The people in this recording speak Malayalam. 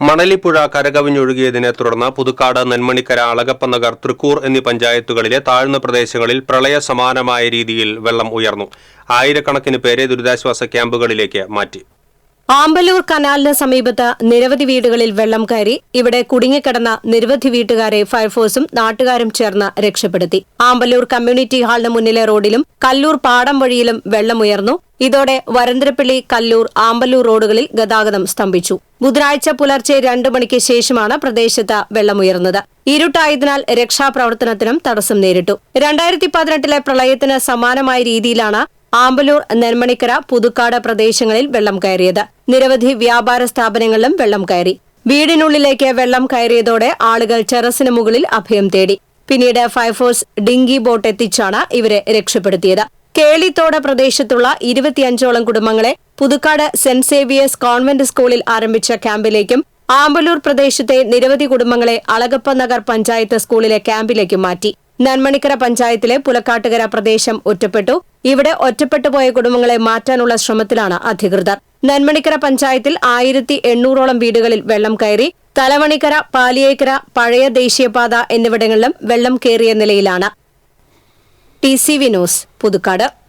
മണലിപ്പുഴ കരകവിഞ്ഞൊഴുകിയതിനെ തുടർന്ന് പുതുക്കാട് നെന്മണിക്കര അളകപ്പനഗർ തൃക്കൂർ എന്നീ പഞ്ചായത്തുകളിലെ താഴ്ന്ന പ്രദേശങ്ങളിൽ പ്രളയ സമാനമായ രീതിയിൽ വെള്ളം ഉയർന്നു. ആയിരക്കണക്കിന് പേരെ ദുരിതാശ്വാസ ക്യാമ്പുകളിലേക്ക് മാറ്റി. ആമ്പലൂർ കനാലിന് സമീപത്ത് നിരവധി വീടുകളിൽ വെള്ളം കയറി ഇവിടെ കുടുങ്ങിക്കിടന്ന നിരവധി വീട്ടുകാരെ ഫയർഫോഴ്സും നാട്ടുകാരും ചേർന്ന് രക്ഷപ്പെടുത്തി. ആമ്പലൂർ കമ്മ്യൂണിറ്റി ഹാളിന് മുന്നിലെ റോഡിലും കല്ലൂർ പാടം വഴിയിലും വെള്ളമുയർന്നു ഇതോടെ വരന്തരപ്പള്ളി കല്ലൂർ ആമ്പല്ലൂർ റോഡുകളിൽ ഗതാഗതം സ്തംഭിച്ചു. ബുധനാഴ്ച പുലർച്ചെ രണ്ടു മണിക്ക് ശേഷമാണ് പ്രദേശത്ത് വെള്ളമുയർന്നത്. ഇരുട്ടായതിനാൽ രക്ഷാപ്രവർത്തനത്തിനും തടസ്സം നേരിട്ടു. രണ്ടായിരത്തി പതിനെട്ടിലെ പ്രളയത്തിന് സമാനമായ രീതിയിലാണ് ആമ്പലൂർ നെന്മണിക്കര പുതുക്കാട് പ്രദേശങ്ങളിൽ വെള്ളം കയറിയത്. നിരവധി വ്യാപാര സ്ഥാപനങ്ങളിലും വെള്ളം കയറി. വീടിനുള്ളിലേക്ക് വെള്ളം കയറിയതോടെ ആളുകൾ ടെറസിന് മുകളിൽ അഭയം തേടി. പിന്നീട് ഫയർഫോഴ്സ് ഡിങ്കി ബോട്ട് എത്തിച്ചാണ് ഇവരെ രക്ഷപ്പെടുത്തിയത്. കേളിത്തോട് പ്രദേശത്തുള്ള ഇരുപത്തിയഞ്ചോളം കുടുംബങ്ങളെ പുതുക്കാട് സെന്റ് സേവിയേഴ്സ് കോൺവെന്റ് സ്കൂളിൽ ആരംഭിച്ച ക്യാമ്പിലേക്കും ആമ്പലൂർ പ്രദേശത്തെ നിരവധി കുടുംബങ്ങളെ അളഗപ്പ നഗർ പഞ്ചായത്ത് സ്കൂളിലെ ക്യാമ്പിലേക്കും മാറ്റി. നന്മണിക്കര പഞ്ചായത്തിലെ പുലക്കാട്ടുകര പ്രദേശം ഒറ്റപ്പെട്ടു. ഇവിടെ ഒറ്റപ്പെട്ടുപോയ കുടുംബങ്ങളെ മാറ്റാനുള്ള ശ്രമത്തിലാണ് അധികൃതർ. നന്മണിക്കര പഞ്ചായത്തിൽ ആയിരത്തി എണ്ണൂറോളം വീടുകളിൽ വെള്ളം കയറി തലവണിക്കര പാലിയേക്കര പഴയ ദേശീയപാത എന്നിവിടങ്ങളിലും വെള്ളം കയറിയ നിലയിലാണ്. T C V news Puthukkad.